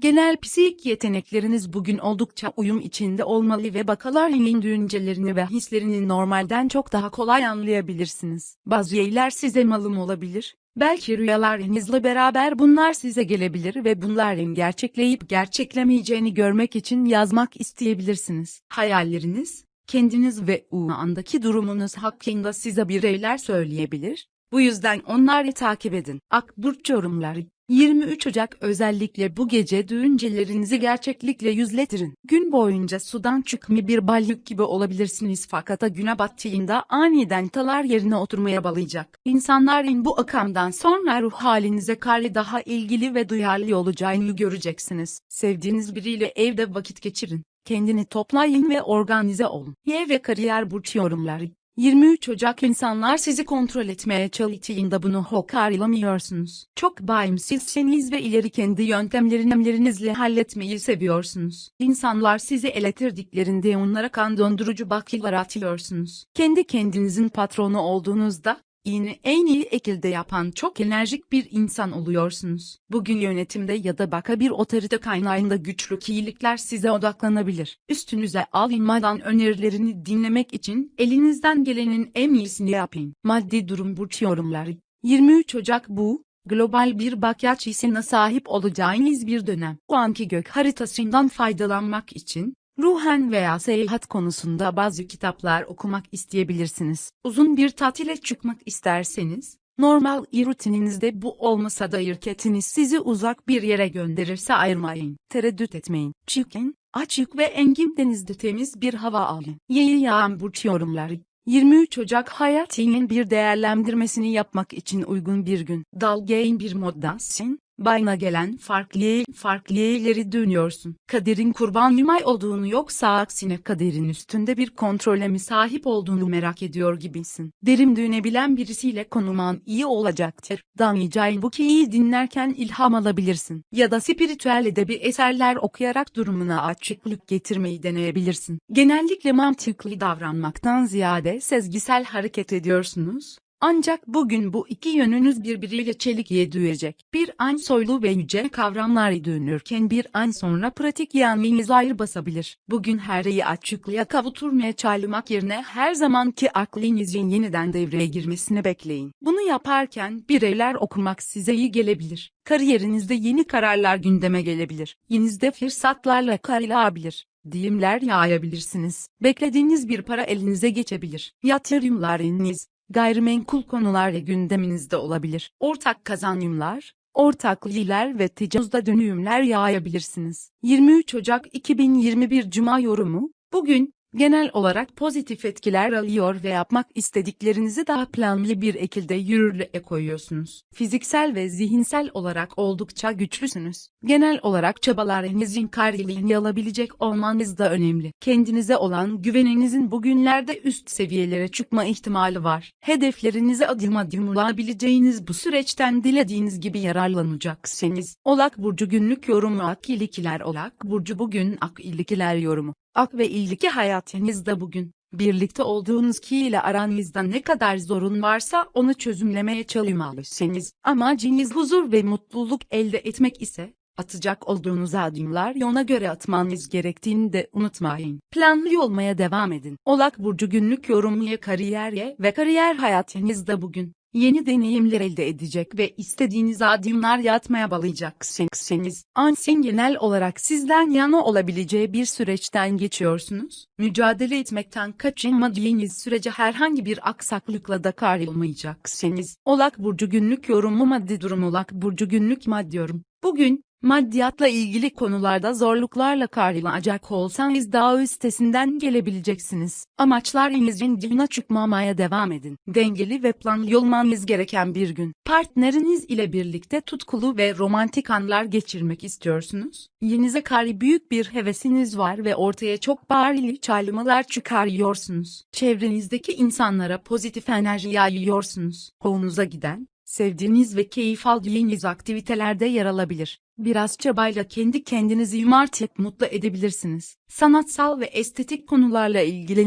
Genel psik yetenekleriniz bugün oldukça uyum içinde olmalı ve bakalarının düşüncelerini ve hislerini normalden çok daha kolay anlayabilirsiniz. Bazı şeyler size malum olabilir. Belki rüyalarınızla beraber bunlar size gelebilir ve bunların gerçekleyip gerçeklemeyeceğini görmek için yazmak isteyebilirsiniz. Hayalleriniz, kendiniz ve o andaki durumunuz hakkında size bireyler söyleyebilir. Bu yüzden onları takip edin. Akburç yorumları 23 Ocak özellikle bu gece düşüncelerinizi gerçeklikle yüzlettirin. Gün boyunca sudan çıkma bir balyuk gibi olabilirsiniz fakat güne battığında aniden talar yerine oturmaya balayacak. İnsanların bu akamdan sonra ruh halinize karşı daha ilgili ve duyarlı olacağını göreceksiniz. Sevdiğiniz biriyle evde vakit geçirin. Kendini toplayın ve organize olun. Y ve kariyer burç yorumları 23 Ocak insanlar sizi kontrol etmeye çalıştığında bunu hokarlamıyorsunuz. Çok bağımsızsınız ve ileri kendi yöntemlerinizle halletmeyi seviyorsunuz. İnsanlar sizi eletirdiklerinde onlara kan dondurucu bakılar atıyorsunuz. Kendi kendinizin patronu olduğunuzda İğni en iyi şekilde yapan çok enerjik bir insan oluyorsunuz. Bugün yönetimde ya da baka bir otorite kaynağında güçlü iyilikler size odaklanabilir. Üstünüze alınmadan önerilerini dinlemek için elinizden gelenin en iyisini yapın. Maddi durum burç yorumları 23 Ocak bu, global bir bakış açısına sahip olacağınız bir dönem. O anki gök haritasından faydalanmak için, Ruhen veya seyahat konusunda bazı kitaplar okumak isteyebilirsiniz. Uzun bir tatile çıkmak isterseniz, normal rutininizde bu olmasa da şirketiniz sizi uzak bir yere gönderirse ayırmayın. Tereddüt etmeyin. Çıkın, açık ve engin denizde temiz bir hava alın. Yeni yağan yorumları. 23 Ocak hayatının bir değerlendirmesini yapmak için uygun bir gün. Dalgayın bir moddasın, Bayna gelen farklı farklı ileri dönüyorsun. Kaderin kurban yumay olduğunu yoksa aksine kaderin üstünde bir kontrole mi sahip olduğunu merak ediyor gibisin. Derim dönebilen birisiyle konuman iyi olacaktır. Danlayacağın bu kiyi dinlerken ilham alabilirsin. Ya da spiritüel edebi eserler okuyarak durumuna açıklık getirmeyi deneyebilirsin. Genellikle mantıklı davranmaktan ziyade sezgisel hareket ediyorsunuz. Ancak bugün bu iki yönünüz birbiriyle çelik yedüyecek. Bir an soylu ve yüce kavramlar dönürken bir an sonra pratik yanmeniz ayrı basabilir. Bugün her şeyi açıklığa kavuturmaya çağırmak yerine her zamanki aklınızın yeniden devreye girmesini bekleyin. Bunu yaparken bireyler okumak size iyi gelebilir. Kariyerinizde yeni kararlar gündeme gelebilir. Yenizde fırsatlarla karılabilir diyimler yayabilirsiniz. Beklediğiniz bir para elinize geçebilir. Yatırımlarınız, gayrimenkul konular gündeminizde olabilir. Ortak kazanımlar, ortaklılar ve ticaruzda dönüümler yayabilirsiniz. 23 Ocak 2021 Cuma yorumu, bugün, genel olarak pozitif etkiler alıyor ve yapmak istediklerinizi daha planlı bir şekilde yürürlüğe koyuyorsunuz. Fiziksel ve zihinsel olarak oldukça güçlüsünüz. Genel olarak çabalarınızın karşılığını alabilecek olmanız da önemli. Kendinize olan güveninizin bugünlerde üst seviyelere çıkma ihtimali var. Hedeflerinize adım adım ulaşabileceğiniz bu süreçten dilediğiniz gibi yararlanacaksınız. Olak Burcu günlük yorumu Ak Olak Burcu bugün Ak yorumu. Ak ve ilgili hayatınızda bugün, birlikte olduğunuz kişi ile aranızda ne kadar zorun varsa onu çözümlemeye çalışmalısınız. Amacınız huzur ve mutluluk elde etmek ise, atacak olduğunuz adımlar yona göre atmanız gerektiğini de unutmayın. Planlı olmaya devam edin. Olak Burcu günlük yorumluya kariyerye ve kariyer hayatınızda bugün, yeni deneyimler elde edecek ve istediğiniz adımlar yatmaya bağlayacaksınız. Ansen genel olarak sizden yana olabileceği bir süreçten geçiyorsunuz. Mücadele etmekten kaçınmadığınız sürece herhangi bir aksaklıkla da karşılaşmayacaksınız. Olak Burcu günlük yorumu maddi durum Olak Burcu günlük maddi yorum. Bugün, Maddiyatla ilgili konularda zorluklarla karşılaşacak olsanız daha üstesinden gelebileceksiniz. Amaçlarınızın dışına çıkmamaya devam edin. Dengeli ve planlı olmanız gereken bir gün. Partneriniz ile birlikte tutkulu ve romantik anlar geçirmek istiyorsunuz. Yenize karşı büyük bir hevesiniz var ve ortaya çok bariz çağrımalar çıkarıyorsunuz. Çevrenizdeki insanlara pozitif enerji yayıyorsunuz. Hoğunuza giden, sevdiğiniz ve keyif aldığınız aktivitelerde yer alabilir. Biraz çabayla kendi kendinizi yumartıp mutlu edebilirsiniz. Sanatsal ve estetik konularla ilgilenebilirsiniz